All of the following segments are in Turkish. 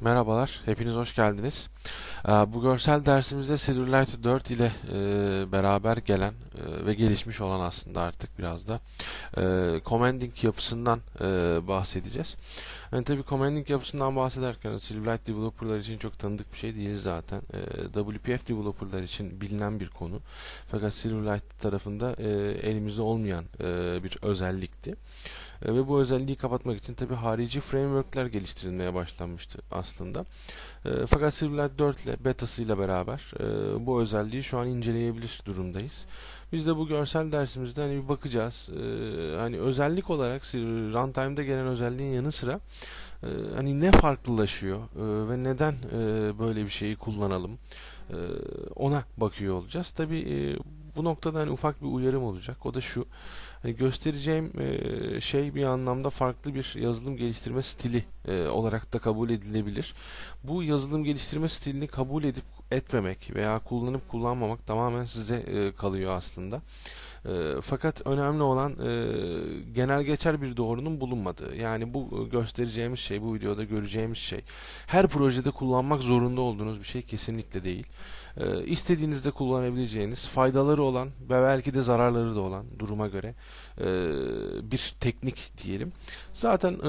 Merhabalar, hepiniz hoş geldiniz. Ee, Bu görsel dersimizde Silverlight 4 ile e, beraber gelen e, ve gelişmiş olan aslında artık biraz da e, commanding yapısından bahsedeceğiz. Yani tabii commanding yapısından bahsederken Silverlight developerlar için çok tanıdık bir şey değil zaten. WPF developerlar için bilinen bir konu. Fakat Silverlight tarafında elimizde olmayan bir özellikti. E, ve bu özelliği kapatmak için tabi harici frameworkler geliştirilmeye başlanmıştı aslında. E, fakat Silverlight 4 ile betasıyla beraber e, bu özelliği şu an inceleyebilir durumdayız. Biz de bu görsel dersimizde hani bir bakacağız. Hani özellik olarak runtime'da gelen özelliğin yanı sıra hani ne farklılaşıyor ve neden böyle bir şeyi kullanalım ona bakıyor olacağız. Tabi bu noktada hani ufak bir uyarım olacak. O da şu. Hani göstereceğim e, şey bir anlamda farklı bir yazılım geliştirme stili e, olarak da kabul edilebilir. Bu yazılım geliştirme stilini kabul edip etmemek veya kullanıp kullanmamak tamamen size e, kalıyor aslında. E, fakat önemli olan e, genel geçer bir doğrunun bulunmadığı. Yani bu göstereceğimiz şey, bu videoda göreceğimiz şey her projede kullanmak zorunda olduğunuz bir şey kesinlikle değil. E, istediğinizde kullanabileceğiniz, faydaları olan ve belki de zararları da olan duruma göre e, bir teknik diyelim. Zaten e,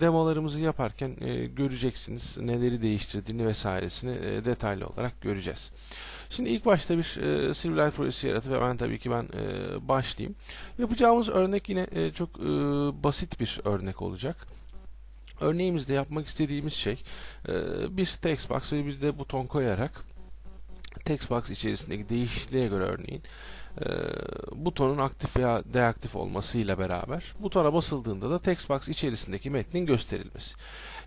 demolarımızı yaparken e, göreceksiniz neleri değiştirdiğini vesairesini e, detaylı olarak göreceğiz. Şimdi ilk başta bir e, Silverlight projesi yaratıp hemen tabii ki ben e, başlayayım. Yapacağımız örnek yine e, çok e, basit bir örnek olacak. Örneğimizde yapmak istediğimiz şey e, bir textbox ve bir de buton koyarak textbox içerisindeki değişikliğe göre örneğin butonun aktif veya deaktif olmasıyla beraber butona basıldığında da textbox içerisindeki metnin gösterilmesi.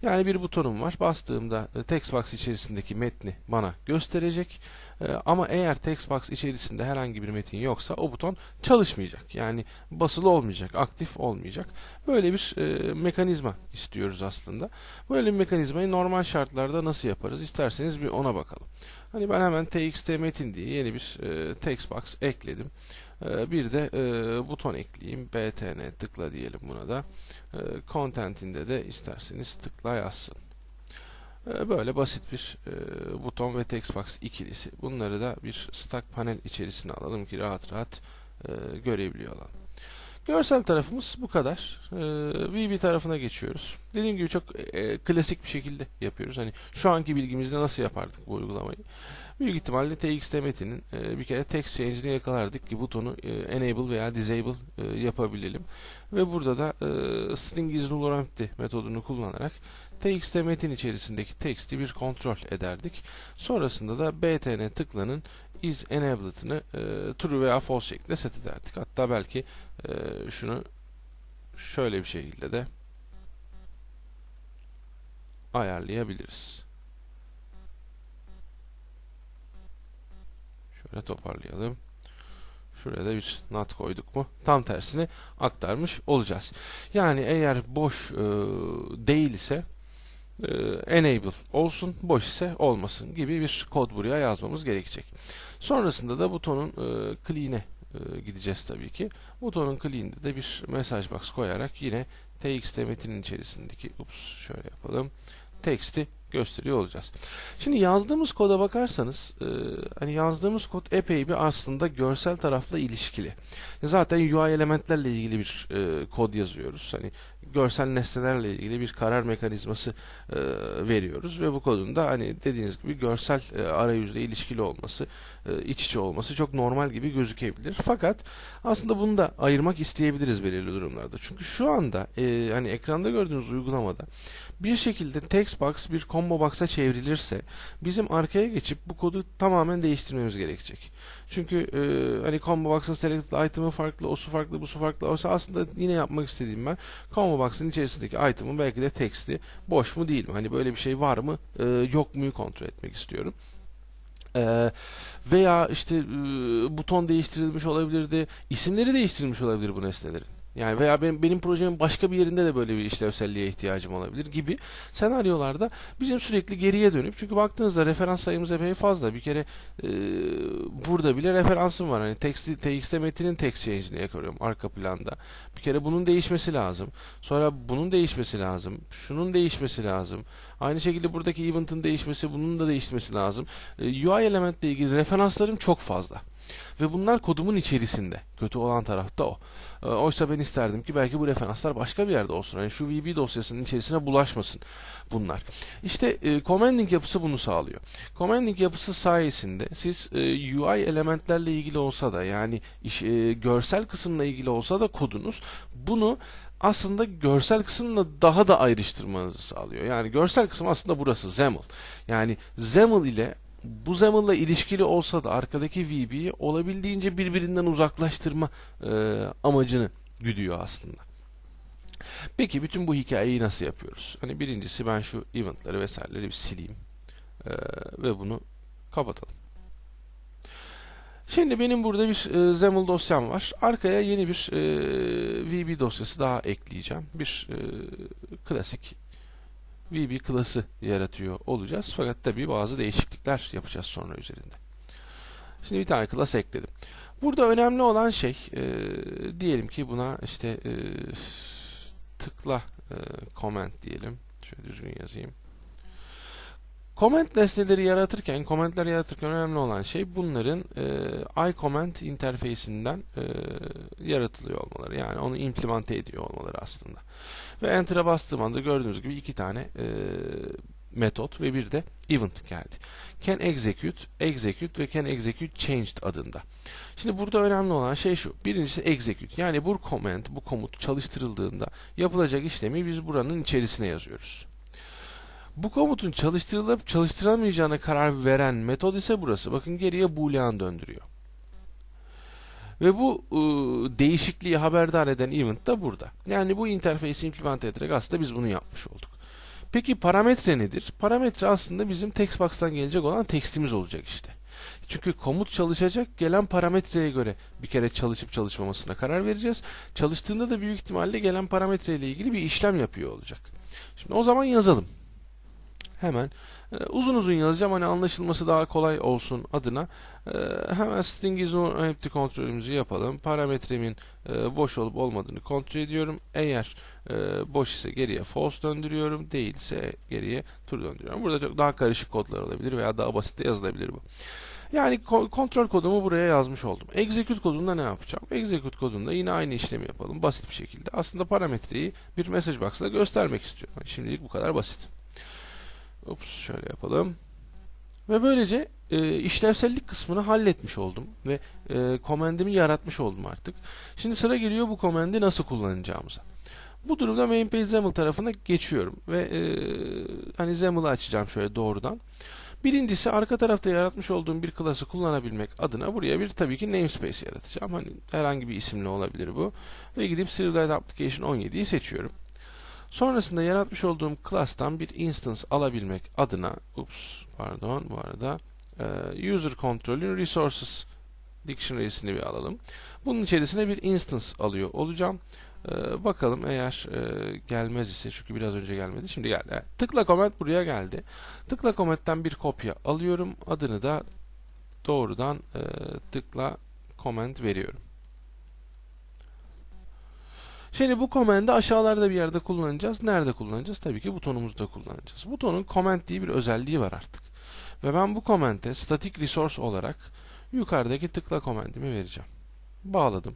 Yani bir butonum var. Bastığımda e, textbox içerisindeki metni bana gösterecek. E, ama eğer textbox içerisinde herhangi bir metin yoksa o buton çalışmayacak. Yani basılı olmayacak, aktif olmayacak. Böyle bir e, mekanizma istiyoruz aslında. Böyle bir mekanizmayı normal şartlarda nasıl yaparız? İsterseniz bir ona bakalım. Hani ben hemen txt metin diye yeni bir e, textbox ekledim. E, bir de e, buton ekleyeyim. btn tıkla diyelim buna da. E, content'inde de isterseniz tıkla yazsın. E, böyle basit bir e, buton ve textbox ikilisi. Bunları da bir stack panel içerisine alalım ki rahat rahat e, görebiliyor olalım. Görsel tarafımız bu kadar. Ee, VB tarafına geçiyoruz. Dediğim gibi çok e, klasik bir şekilde yapıyoruz. Hani şu anki bilgimizle nasıl yapardık bu uygulamayı? Büyük ihtimalle TXT metinin e, bir kere text change'ini yakalardık ki butonu e, enable veya disable e, yapabilelim. Ve burada da e, string is null or empty metodunu kullanarak txt metin içerisindeki text'i bir kontrol ederdik. Sonrasında da btn tıklanın is enabled'ını e, true veya false şeklinde set ederdik. Hatta belki e, şunu şöyle bir şekilde de ayarlayabiliriz. Şöyle toparlayalım. Şuraya da bir not koyduk mu tam tersini aktarmış olacağız. Yani eğer boş e, değil ise enable olsun, boş ise olmasın gibi bir kod buraya yazmamız gerekecek. Sonrasında da butonun e, clean'e e, gideceğiz tabii ki. Butonun clean'de de bir message box koyarak yine txt metinin içerisindeki ups şöyle yapalım. Text'i gösteriyor olacağız. Şimdi yazdığımız koda bakarsanız e, hani yazdığımız kod epey bir aslında görsel tarafla ilişkili. Zaten UI elementlerle ilgili bir e, kod yazıyoruz. Hani görsel nesnelerle ilgili bir karar mekanizması e, veriyoruz ve bu kodun da hani dediğiniz gibi görsel e, arayüzle ilişkili olması, e, iç içe olması çok normal gibi gözükebilir. Fakat aslında bunu da ayırmak isteyebiliriz belirli durumlarda. Çünkü şu anda e, hani ekranda gördüğünüz uygulamada bir şekilde textbox bir combo box'a çevrilirse bizim arkaya geçip bu kodu tamamen değiştirmemiz gerekecek. Çünkü e, hani combo box'ın selected item'ı farklı, o su farklı, bu su farklı olsa aslında yine yapmak istediğim ben combo box'ın içerisindeki item'ın belki de text'i boş mu değil mi? Hani böyle bir şey var mı, e, yok muyu kontrol etmek istiyorum. Ee, veya işte e, buton değiştirilmiş olabilirdi, isimleri değiştirilmiş olabilir bu nesnelerin. Yani veya benim, benim projemin başka bir yerinde de böyle bir işlevselliğe ihtiyacım olabilir gibi senaryolarda bizim sürekli geriye dönüp çünkü baktığınızda referans sayımız epey fazla. Bir kere e, burada bile referansım var. Hani teksti, TXT metinin text change'ini yakalıyorum arka planda. Bir kere bunun değişmesi lazım. Sonra bunun değişmesi lazım. Şunun değişmesi lazım. Aynı şekilde buradaki event'ın değişmesi, bunun da değişmesi lazım. E, UI elementle ilgili referanslarım çok fazla. Ve bunlar kodumun içerisinde. Kötü olan taraf da o. E, oysa ben isterdim ki belki bu referanslar başka bir yerde olsun. Yani şu VB dosyasının içerisine bulaşmasın bunlar. İşte e, commanding yapısı bunu sağlıyor. Commanding yapısı sayesinde siz e, UI elementlerle ilgili olsa da yani iş, e, görsel kısımla ilgili olsa da kodunuz bunu aslında görsel kısımla daha da ayrıştırmanızı sağlıyor. Yani görsel kısım aslında burası XAML. Yani XAML ile bu zamanla ilişkili olsa da arkadaki VB'yi olabildiğince birbirinden uzaklaştırma e, amacını güdüyor aslında. Peki bütün bu hikayeyi nasıl yapıyoruz? Hani birincisi ben şu eventları vesaireleri bir sileyim e, ve bunu kapatalım. Şimdi benim burada bir e, XAML dosyam var. Arkaya yeni bir e, VB dosyası daha ekleyeceğim. Bir e, klasik VB klası yaratıyor olacağız. Fakat tabii bazı değişiklikler yapacağız sonra üzerinde. Şimdi bir tane klas ekledim. Burada önemli olan şey e, diyelim ki buna işte e, tıkla e, comment diyelim. Şöyle düzgün yazayım. Comment nesneleri yaratırken, commentler yaratırken önemli olan şey bunların e, iComment interfeysinden e, yaratılıyor olmaları. Yani onu implemente ediyor olmaları aslında. Ve Enter'a bastığım anda gördüğünüz gibi iki tane e, metot ve bir de event geldi. Can execute, execute ve can execute changed adında. Şimdi burada önemli olan şey şu. Birincisi execute. Yani bu comment, bu komut çalıştırıldığında yapılacak işlemi biz buranın içerisine yazıyoruz. Bu komutun çalıştırılıp çalıştırılmayacağına karar veren metod ise burası. Bakın geriye boolean döndürüyor. Ve bu e, değişikliği haberdar eden event da burada. Yani bu interfeysi implement ederek aslında biz bunu yapmış olduk. Peki parametre nedir? Parametre aslında bizim textbox'tan gelecek olan tekstimiz olacak işte. Çünkü komut çalışacak gelen parametreye göre bir kere çalışıp çalışmamasına karar vereceğiz. Çalıştığında da büyük ihtimalle gelen parametre ile ilgili bir işlem yapıyor olacak. Şimdi o zaman yazalım hemen e, uzun uzun yazacağım hani anlaşılması daha kolay olsun adına e, hemen string is empty kontrolümüzü yapalım. Parametremin e, boş olup olmadığını kontrol ediyorum. Eğer e, boş ise geriye false döndürüyorum. Değilse geriye true döndürüyorum. Burada çok daha karışık kodlar olabilir veya daha basit de yazılabilir bu. Yani kontrol kodumu buraya yazmış oldum. Execute kodunda ne yapacağım? Execute kodunda yine aynı işlemi yapalım. Basit bir şekilde. Aslında parametreyi bir message box'ta göstermek istiyorum. Şimdilik bu kadar basit. Ups şöyle yapalım. Ve böylece e, işlevsellik kısmını halletmiş oldum ve e, komendimi yaratmış oldum artık. Şimdi sıra geliyor bu komendi nasıl kullanacağımıza. Bu durumda main page tarafına geçiyorum ve e, hani XAML'ı açacağım şöyle doğrudan. Birincisi arka tarafta yaratmış olduğum bir klası kullanabilmek adına buraya bir tabii ki namespace yaratacağım. Hani herhangi bir isimle olabilir bu. Ve gidip Serialized Application 17'yi seçiyorum. Sonrasında yaratmış olduğum class'tan bir instance alabilmek adına ups pardon bu arada e, user control'ün resources dictionary'sini bir alalım. Bunun içerisine bir instance alıyor olacağım. E, bakalım eğer e, gelmez ise çünkü biraz önce gelmedi şimdi geldi. Tıkla comment buraya geldi. Tıkla comment'ten bir kopya alıyorum. Adını da doğrudan tıkla comment veriyorum. Şimdi bu komendi aşağılarda bir yerde kullanacağız. Nerede kullanacağız? Tabii ki butonumuzda kullanacağız. Butonun comment diye bir özelliği var artık. Ve ben bu komente static resource olarak yukarıdaki tıkla komendimi vereceğim. Bağladım.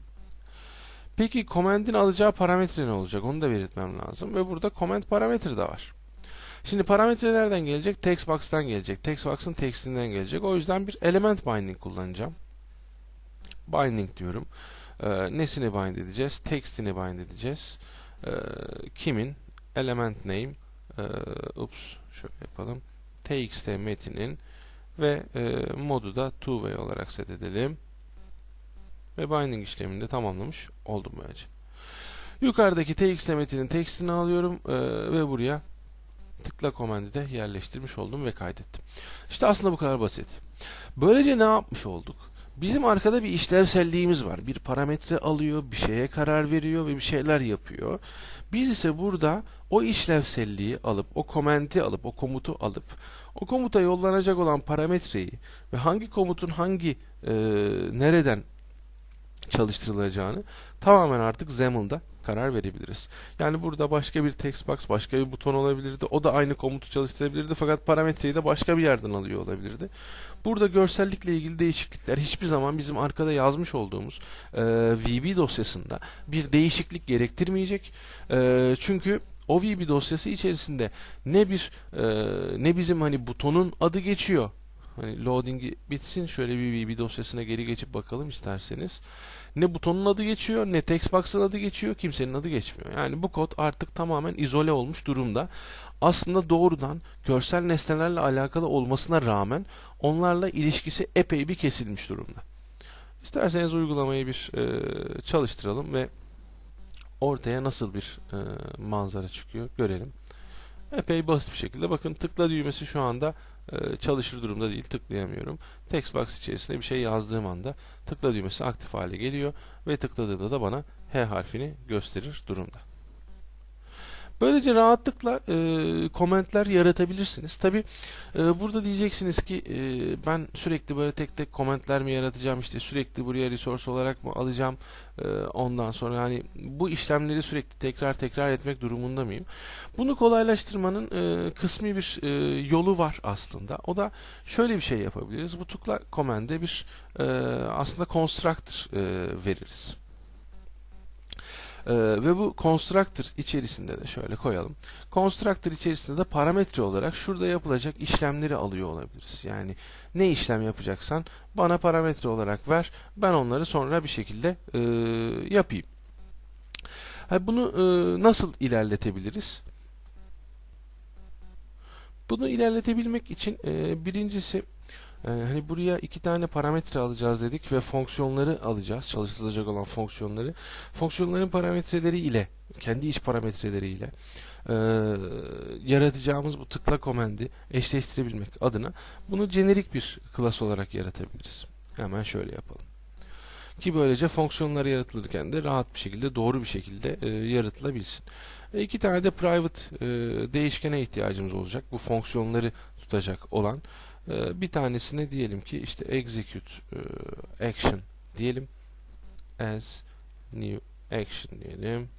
Peki komendin alacağı parametre ne olacak? Onu da belirtmem lazım. Ve burada comment parametre de var. Şimdi parametre nereden gelecek? Textbox'tan gelecek. Textbox'ın textinden gelecek. O yüzden bir element binding kullanacağım. Binding diyorum. E, nesini bind edeceğiz? Textini bind edeceğiz. E, kimin? Element name. E, ups, şöyle yapalım. txt metinin ve e, modu da two way olarak set edelim. Ve binding işlemini de tamamlamış oldum böylece. Yukarıdaki txt metinin textini alıyorum e, ve buraya tıkla komendi de yerleştirmiş oldum ve kaydettim. İşte aslında bu kadar basit. Böylece ne yapmış olduk? Bizim arkada bir işlevselliğimiz var. Bir parametre alıyor, bir şeye karar veriyor ve bir şeyler yapıyor. Biz ise burada o işlevselliği alıp, o komenti alıp, o komutu alıp, o komuta yollanacak olan parametreyi ve hangi komutun hangi e, nereden çalıştırılacağını tamamen artık XAML'da karar verebiliriz. Yani burada başka bir text box, başka bir buton olabilirdi. O da aynı komutu çalıştırabilirdi fakat parametreyi de başka bir yerden alıyor olabilirdi. Burada görsellikle ilgili değişiklikler hiçbir zaman bizim arkada yazmış olduğumuz e, VB dosyasında bir değişiklik gerektirmeyecek. E, çünkü o VB dosyası içerisinde ne bir e, ne bizim hani butonun adı geçiyor Hani loading'i bitsin. Şöyle bir VB dosyasına geri geçip bakalım isterseniz. Ne butonun adı geçiyor, ne textbox'ın adı geçiyor, kimsenin adı geçmiyor. Yani bu kod artık tamamen izole olmuş durumda. Aslında doğrudan görsel nesnelerle alakalı olmasına rağmen onlarla ilişkisi epey bir kesilmiş durumda. İsterseniz uygulamayı bir e, çalıştıralım ve ortaya nasıl bir e, manzara çıkıyor görelim. Epey basit bir şekilde. Bakın tıkla düğmesi şu anda e, çalışır durumda değil. Tıklayamıyorum. Text box içerisinde bir şey yazdığım anda tıkla düğmesi aktif hale geliyor ve tıkladığımda da bana H harfini gösterir durumda. Böylece rahatlıkla e, komentler yaratabilirsiniz. Tabi e, burada diyeceksiniz ki e, ben sürekli böyle tek tek komentler mi yaratacağım işte sürekli buraya resource olarak mı alacağım e, ondan sonra hani bu işlemleri sürekli tekrar tekrar etmek durumunda mıyım? Bunu kolaylaştırmanın e, kısmi bir e, yolu var aslında. O da şöyle bir şey yapabiliriz. Bu tıkla komende bir e, aslında constructor e, veririz. Ee, ve bu constructor içerisinde de şöyle koyalım. Constructor içerisinde de parametre olarak şurada yapılacak işlemleri alıyor olabiliriz. Yani ne işlem yapacaksan bana parametre olarak ver. Ben onları sonra bir şekilde e, yapayım. Bunu e, nasıl ilerletebiliriz? Bunu ilerletebilmek için e, birincisi ee, hani buraya iki tane parametre alacağız dedik ve fonksiyonları alacağız. Çalıştırılacak olan fonksiyonları. Fonksiyonların parametreleri ile, kendi iç parametreleri ile e, yaratacağımız bu tıkla komendi eşleştirebilmek adına bunu jenerik bir klas olarak yaratabiliriz. Hemen şöyle yapalım. Ki böylece fonksiyonlar yaratılırken de rahat bir şekilde, doğru bir şekilde e, yaratılabilsin. E, iki tane de private e, değişkene ihtiyacımız olacak. Bu fonksiyonları tutacak olan. Ee, bir tanesine diyelim ki işte execute e, action diyelim. As new action diyelim.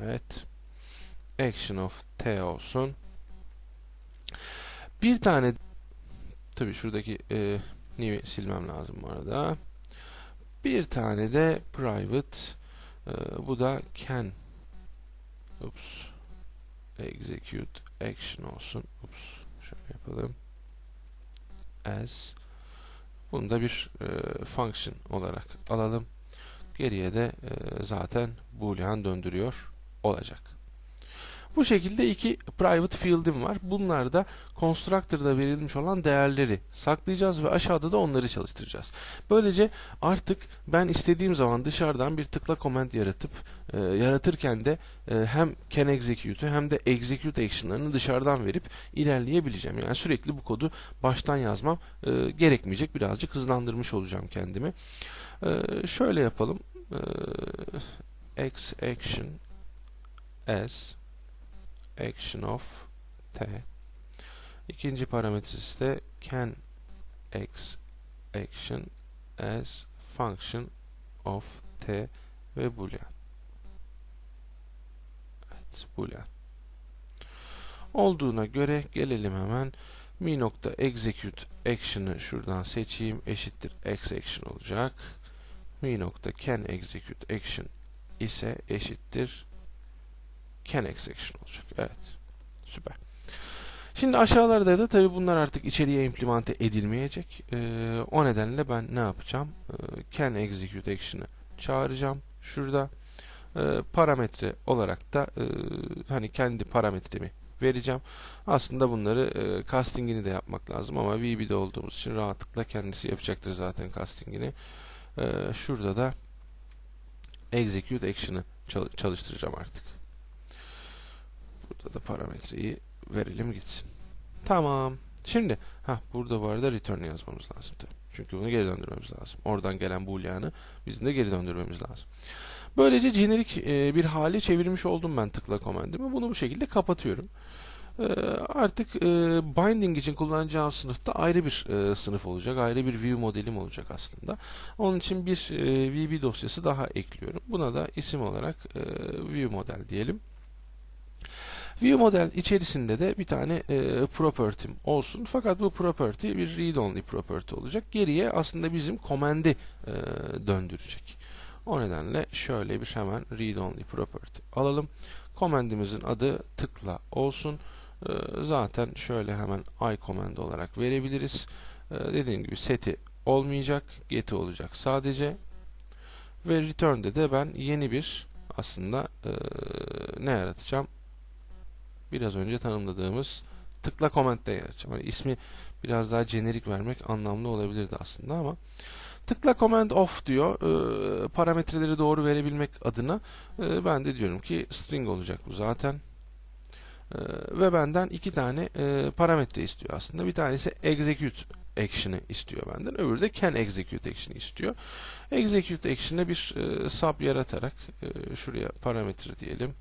Evet. Action of t olsun bir tane tabi şuradaki e, new'i silmem lazım bu arada. Bir tane de private e, bu da can oops execute action olsun oops Şöyle yapalım. As bunu da bir e, function olarak alalım. Geriye de e, zaten boolean döndürüyor olacak. Bu şekilde iki private field'im var. Bunlar da constructor'da verilmiş olan değerleri saklayacağız ve aşağıda da onları çalıştıracağız. Böylece artık ben istediğim zaman dışarıdan bir tıkla comment yaratıp e, yaratırken de e, hem can execute'u hem de execute action'larını dışarıdan verip ilerleyebileceğim. Yani sürekli bu kodu baştan yazmam e, gerekmeyecek. Birazcık hızlandırmış olacağım kendimi. E, şöyle yapalım. E, x action as action of t. İkinci parametresi de can x action as function of t ve boolean. Evet, boolean. Olduğuna göre gelelim hemen mi nokta execute action'ı şuradan seçeyim eşittir x action olacak. mi nokta can execute action ise eşittir can execution olacak. Evet. Süper. Şimdi aşağılarda da tabii bunlar artık içeriye implemente edilmeyecek. Ee, o nedenle ben ne yapacağım? Ee, can execute action'ı çağıracağım. Şurada e, parametre olarak da e, hani kendi parametremi vereceğim. Aslında bunları e, castingini de yapmak lazım ama VB'de olduğumuz için rahatlıkla kendisi yapacaktır zaten castingini. E, şurada da execute action'ı çalıştıracağım artık. Burada da parametreyi verelim gitsin. Tamam. Şimdi ha burada bu arada return yazmamız lazım. Çünkü bunu geri döndürmemiz lazım. Oradan gelen boolean'ı bizim de geri döndürmemiz lazım. Böylece jenerik e, bir hale çevirmiş oldum ben tıkla komandimi. Bunu bu şekilde kapatıyorum. E, artık e, binding için kullanacağım sınıfta ayrı bir e, sınıf olacak. Ayrı bir view modelim olacak aslında. Onun için bir e, VB dosyası daha ekliyorum. Buna da isim olarak e, view model diyelim. View model içerisinde de bir tane e, property'm olsun. Fakat bu property bir read-only property olacak. Geriye aslında bizim command'i e, döndürecek. O nedenle şöyle bir hemen read-only property alalım. Command'imizin adı tıkla olsun. E, zaten şöyle hemen i command olarak verebiliriz. E, dediğim gibi seti olmayacak. Get'i olacak sadece. Ve return'de de ben yeni bir aslında e, ne yaratacağım? Biraz önce tanımladığımız tıkla commentte yaratacağım. Hani ismi biraz daha jenerik vermek anlamlı olabilirdi aslında ama tıkla comment off diyor. E, parametreleri doğru verebilmek adına e, ben de diyorum ki string olacak bu zaten. E, ve benden iki tane e, parametre istiyor aslında. Bir tanesi execute action'ı istiyor benden. Öbürü de can execute action'ı istiyor. Execute action'e bir e, sub yaratarak e, şuraya parametre diyelim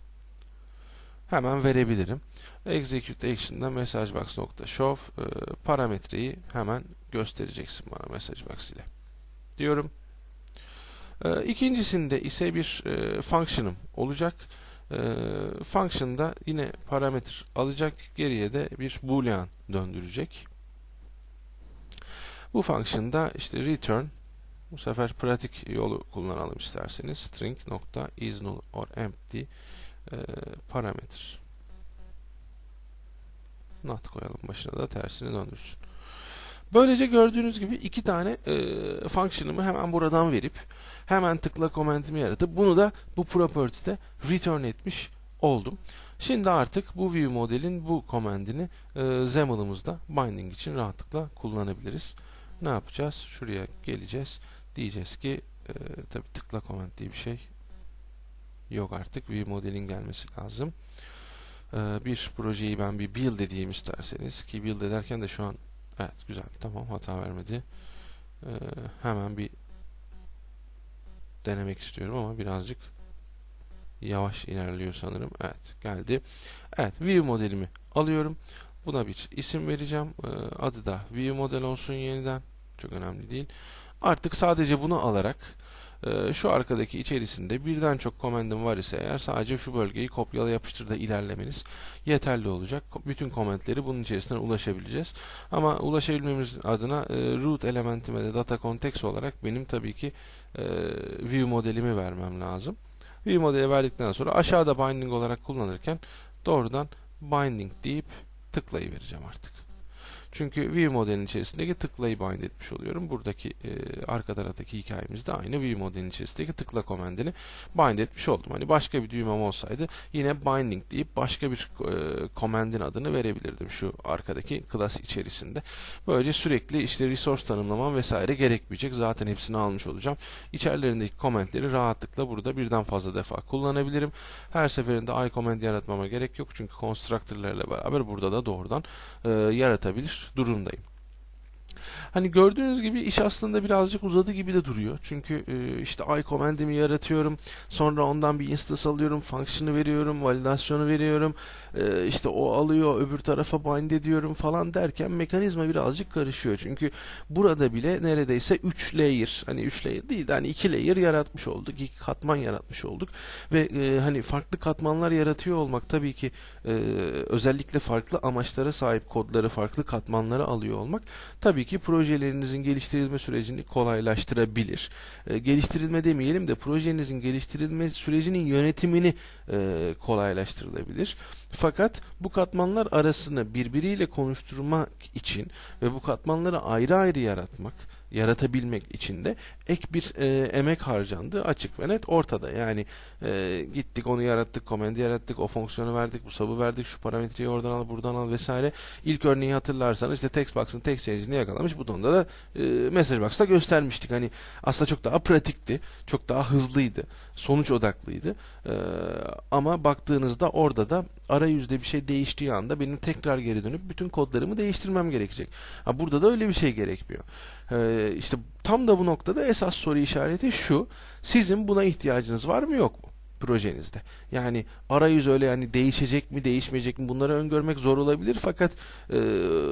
hemen verebilirim. Execute action'da messagebox.show e, parametreyi hemen göstereceksin bana messagebox ile. Diyorum. E, ikincisinde ise bir e, function'ım olacak. E, function'da yine parametre alacak. Geriye de bir boolean döndürecek. Bu function'da işte return bu sefer pratik yolu kullanalım isterseniz. string nokta is or empty e, parametre. Not koyalım başına da tersini döndürsün. Böylece gördüğünüz gibi iki tane e, function'ımı hemen buradan verip hemen tıkla comment'imi yaratıp bunu da bu property'de return etmiş oldum. Şimdi artık bu view modelin bu command'ini e, XAML'ımızda binding için rahatlıkla kullanabiliriz. Ne yapacağız? Şuraya geleceğiz. Diyeceğiz ki e, tabi tıkla comment diye bir şey yok artık. Bir modelin gelmesi lazım. Ee, bir projeyi ben bir build edeyim isterseniz ki build ederken de şu an evet güzel tamam hata vermedi. Ee, hemen bir denemek istiyorum ama birazcık yavaş ilerliyor sanırım. Evet geldi. Evet view modelimi alıyorum. Buna bir isim vereceğim. Ee, adı da view model olsun yeniden. Çok önemli değil. Artık sadece bunu alarak şu arkadaki içerisinde birden çok komendim var ise eğer sadece şu bölgeyi kopyala yapıştır da ilerlemeniz yeterli olacak. Bütün komentleri bunun içerisinden ulaşabileceğiz. Ama ulaşabilmemiz adına e, root elementime de data context olarak benim tabii ki e, view modelimi vermem lazım. View modeli verdikten sonra aşağıda binding olarak kullanırken doğrudan binding deyip tıklayı vereceğim artık. Çünkü view modelin içerisindeki tıklayı bind etmiş oluyorum. Buradaki e, arka taraftaki hikayemizde aynı view modelin içerisindeki tıkla komandini bind etmiş oldum. Hani başka bir düğmem olsaydı yine binding deyip başka bir e, komandin adını verebilirdim şu arkadaki class içerisinde. Böylece sürekli işte resource tanımlamam vesaire gerekmeyecek. Zaten hepsini almış olacağım. İçerilerindeki komentleri rahatlıkla burada birden fazla defa kullanabilirim. Her seferinde i comment yaratmama gerek yok. Çünkü constructor'larla beraber burada da doğrudan e, yaratabilir durumdayım. Hani gördüğünüz gibi iş aslında birazcık uzadı gibi de duruyor. Çünkü e, işte i command'imi yaratıyorum. Sonra ondan bir instance alıyorum. Function'ı veriyorum. Validasyonu veriyorum. E, işte o alıyor. Öbür tarafa bind ediyorum falan derken mekanizma birazcık karışıyor. Çünkü burada bile neredeyse 3 layer hani 3 layer değil de hani 2 layer yaratmış olduk. 2 katman yaratmış olduk. Ve e, hani farklı katmanlar yaratıyor olmak tabii ki e, özellikle farklı amaçlara sahip kodları farklı katmanlara alıyor olmak tabii ki projelerinizin geliştirilme sürecini kolaylaştırabilir. E, geliştirilme demeyelim de projenizin geliştirilme sürecinin yönetimini e, kolaylaştırılabilir. Fakat bu katmanlar arasını birbiriyle konuşturmak için ve bu katmanları ayrı ayrı yaratmak, yaratabilmek için de ek bir e, emek harcandı açık ve net ortada. Yani e, gittik onu yarattık, komendi yarattık, o fonksiyonu verdik, bu sabı verdik, şu parametreyi oradan al, buradan al vesaire. İlk örneği hatırlarsanız işte textbox'ın text change'ini yakalamış. Butonda da e, Message Box'ta göstermiştik. Hani aslında çok daha pratikti. Çok daha hızlıydı. Sonuç odaklıydı. E, ama baktığınızda orada da arayüzde bir şey değiştiği anda benim tekrar geri dönüp bütün kodlarımı değiştirmem gerekecek. Ha, burada da öyle bir şey gerekmiyor. E, işte tam da bu noktada esas soru işareti şu. Sizin buna ihtiyacınız var mı yok mu? projenizde. Yani arayüz öyle yani değişecek mi değişmeyecek mi bunları öngörmek zor olabilir fakat e,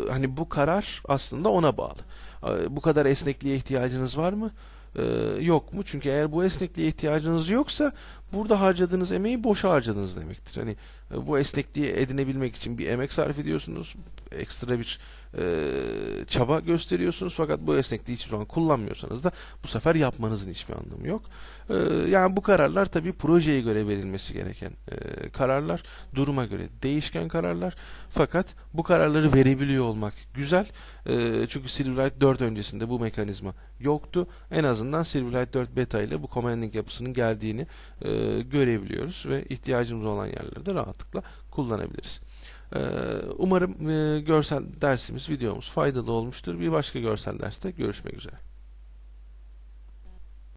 hani bu karar aslında ona bağlı. E, bu kadar esnekliğe ihtiyacınız var mı? E, yok mu? Çünkü eğer bu esnekliğe ihtiyacınız yoksa burada harcadığınız emeği boşa harcadınız demektir. Hani e, bu esnekliği edinebilmek için bir emek sarf ediyorsunuz, ekstra bir e, çaba gösteriyorsunuz fakat bu esnekliği hiçbir zaman kullanmıyorsanız da bu sefer yapmanızın hiçbir anlamı yok. E, yani bu kararlar tabii projeye göre verilmesi gereken e, kararlar, duruma göre değişken kararlar fakat bu kararları verebiliyor olmak güzel. E, çünkü Silverlight 4 öncesinde bu mekanizma yoktu. En azından Silverlight 4 beta ile bu commanding yapısının geldiğini e, görebiliyoruz ve ihtiyacımız olan yerlerde rahatlıkla kullanabiliriz. E, umarım e, görsel dersimiz, videomuz faydalı olmuştur. Bir başka görsel derste görüşmek üzere.